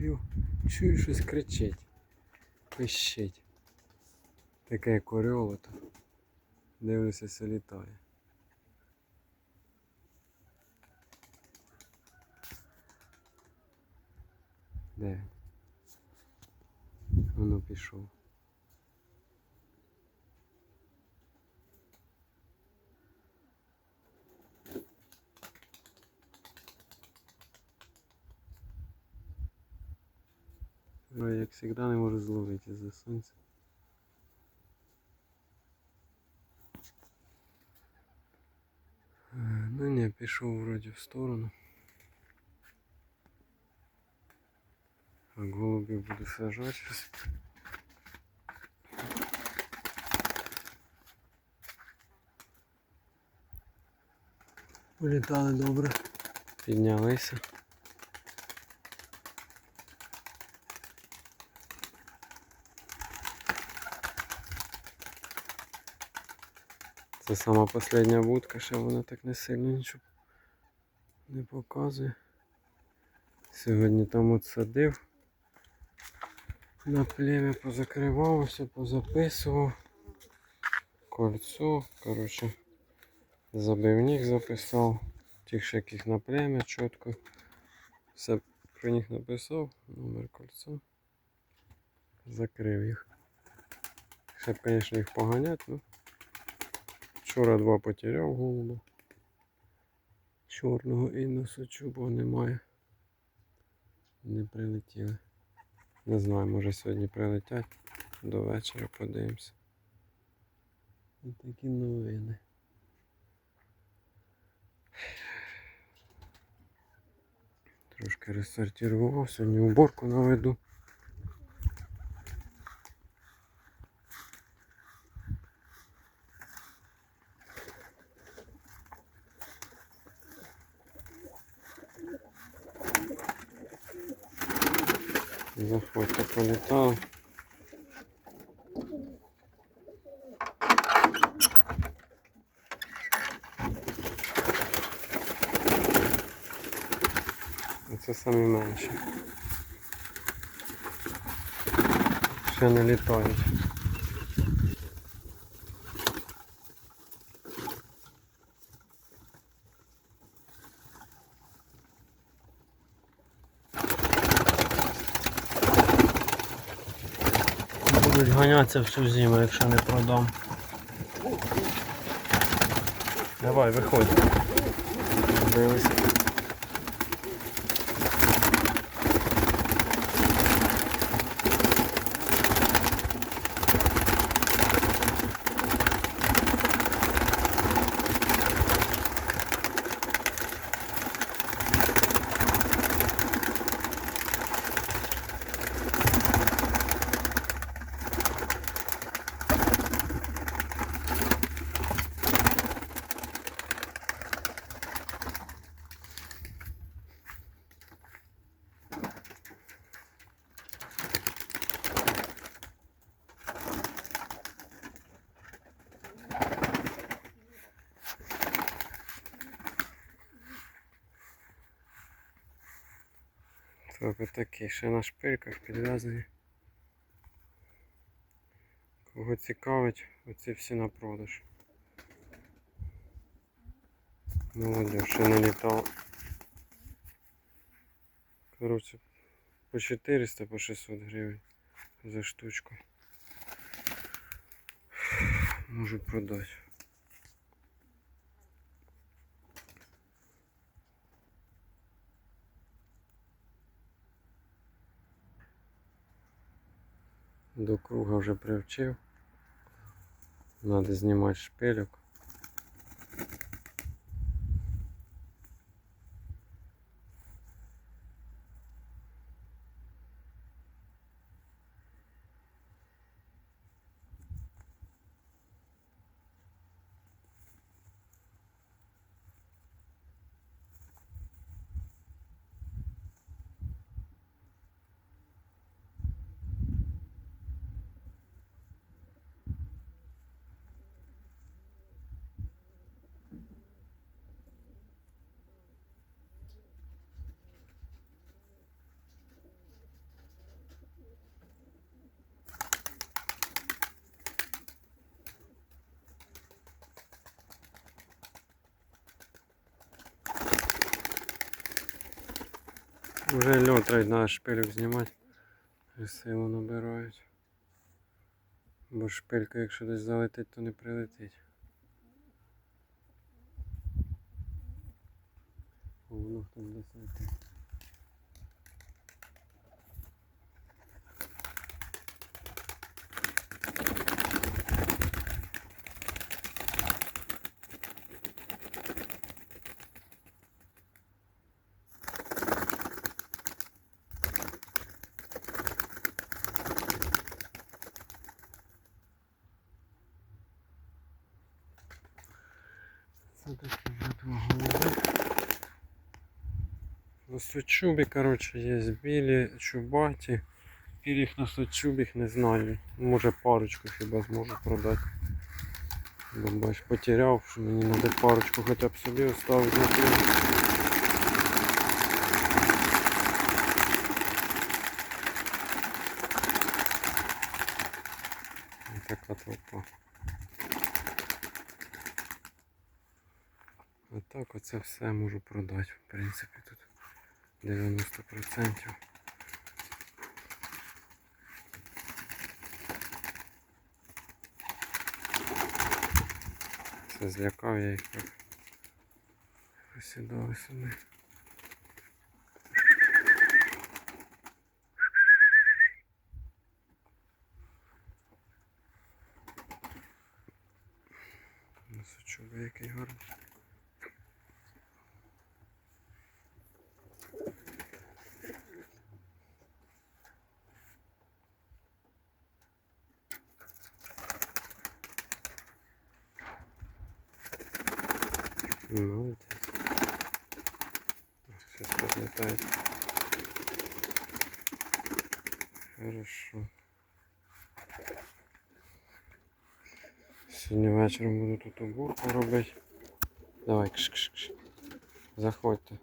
голубів. Чую, щось кричить. Пищить. Таке орел. Дивлюся, все літає. Де? Воно пішов. Ой, як завжди не можу зловити за сонце. Е, Ну ні, пішов вроді в сторону. Так, голубів буду сажати зараз. Політали добре. Піднялися. Це сама остання будка, ще вона так не сильно нічого не показує. Сьогодні там от садив. На плем'я позакривав, все позаписував. Кольцо, коротше, забивник записав. Тих ще яких на плем'я чітко. Все про них написав, номер кольцо. Закрив їх. Ще б, звісно, їх поганять, ну. Вчора два потеряв голуба. Чорного і носочубого немає. Не прилетіли. Не знаю, може сьогодні прилетять. До вечора подивимося. І такі новини. Трошки розсортував, сьогодні уборку наведу. Заходьте, полетав. Це самі менші. Ще не літають. Будуть ганятися всю зиму, якщо не продам. Давай, виходь. Дивися. Так, отакий, ще на шпильках підв'язані. Кого цікавить, оці всі на продаж. Молодь, ще не літав. Коротше, по 400, по 600 гривень за штучку. Можу продати. До круга вже привчив. Надо знімати шпилек. Вже льот треба на шпилюк знімати. Силу набирають. Бо шпилька, якщо десь залетить, то не прилетить. О, воно там десь летить. Носочубі, коротше, є білі, чубаті. Піріх носочубіх не знаю. Може парочку хіба зможу продати. Бо потеряв, що мені треба парочку хоча б собі оставити на. Ось така толпа. А так оце все можу продати, в принципі, тут 90%. Це злякав я їх так. Посідали сюди. Носочок який гарний. Молодец. Сейчас подлетает. Хорошо. Сьогодні вечором буду тут уборку робити. Давай, кш кш кш. Заходьте.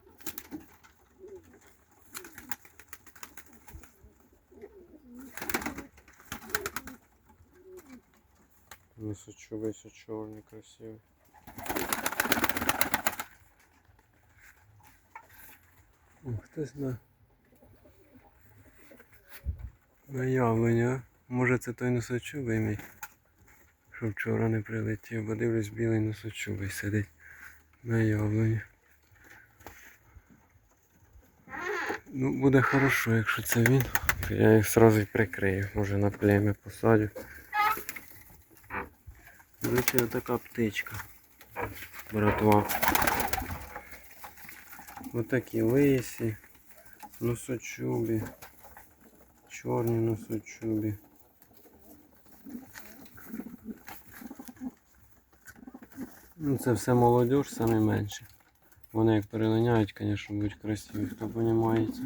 Носочу весь чорний, красивий. О, хтось на наявлення. Може це той носочубий мій, що вчора не прилетів, бо дивлюсь білий носочубий сидить наявлення. Ну, буде хорошо, якщо це він, я їх одразу й прикрию, може на плем'я посадю. До речі, така птичка. Братва. Отакі лисі, носочубі, чорні носочубі. Ну, це все молодіж, саме менше. Вони як перелиняють, звісно, будуть красиві, хто розуміється,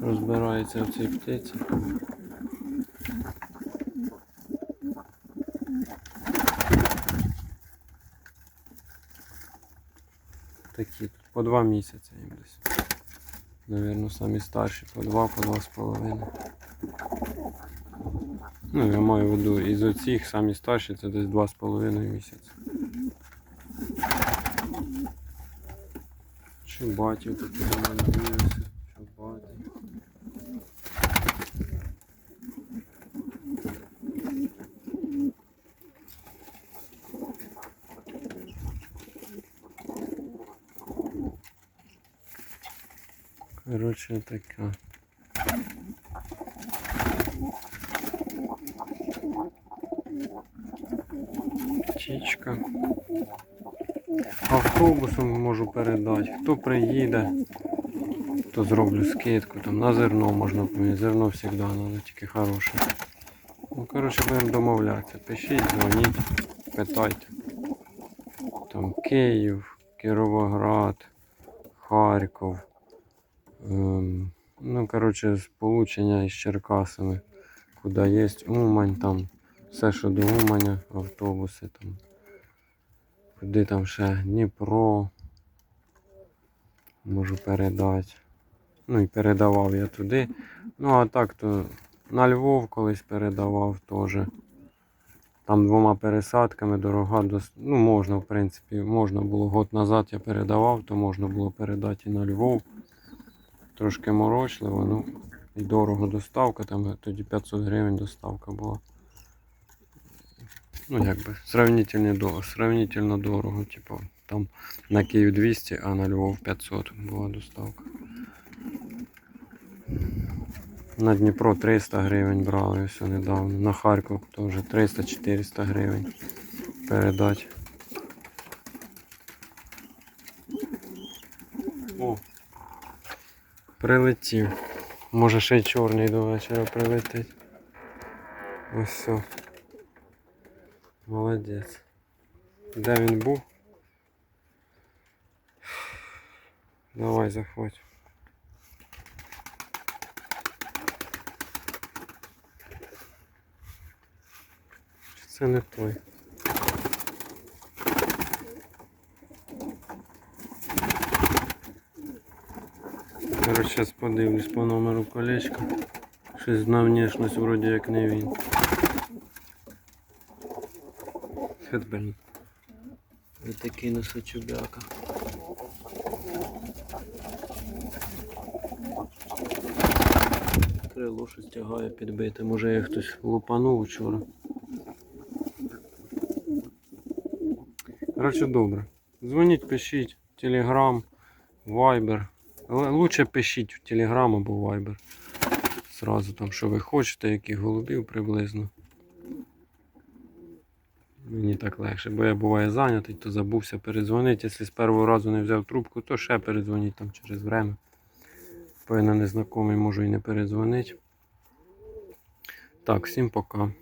розбирається в цій птиці. Такі тут по два місяці їм десь. Навірно, самі старші, по два, по два з половиною. Ну, я маю в виду, із оцих самі старші це десь два з половиною місяці. Чубатів тут я надіюся. Чубатів. Коротше, така. Птічка. Автобусом можу передати. Хто приїде, то зроблю скидку. Там на зерно можна поміняти. Зерно завжди треба, тільки хороше. Ну, коротше, будемо домовлятися. Пишіть, дзвоніть, питайте. Там Київ, Кіровоград, Харків. Ем, ну, коротше, сполучення із Черкасами, куди є Умань, там все, що до Уманя, автобуси там. Куди там ще Дніпро. Можу передати. Ну і передавав я туди. Ну а так то на Львов колись передавав теж. Там двома пересадками дорога дос... Ну можна, в принципі, можна було год назад я передавав, то можна було передати і на Львов. Трошки морочливо, ну і дорого доставка, там тоді 500 гривень доставка була. Ну, якби сравнительно дорого, сравнительно дорого, типу, там на Київ 200, а на Львов 500 була доставка. На Дніпро 300 гривень брали все недавно. На Харків теж 300-400 гривень передати. О, прилетів. Може ще й чорний до вечора прилетить. Ось все. Молодець. Де він був? Давай заходь. Це не той. Короче, зараз подивлюсь по номеру колечка. Щось на внешність вроді як не він. Хедбен. Ось такий носочубяка. Крило щось тягає підбите. Може я хтось лупанув вчора. Коротше, добре. Дзвоніть, пишіть, телеграм, вайбер. Але лучше пишіть в телеграм або вайбер. Сразу там, що ви хочете, яких голубів приблизно. Мені так легше, бо я буваю зайнятий, то забувся передзвонити. Якщо з першого разу не взяв трубку, то ще передзвоніть там через время. Повинен незнайомий можу і не передзвонити. Так, всім пока.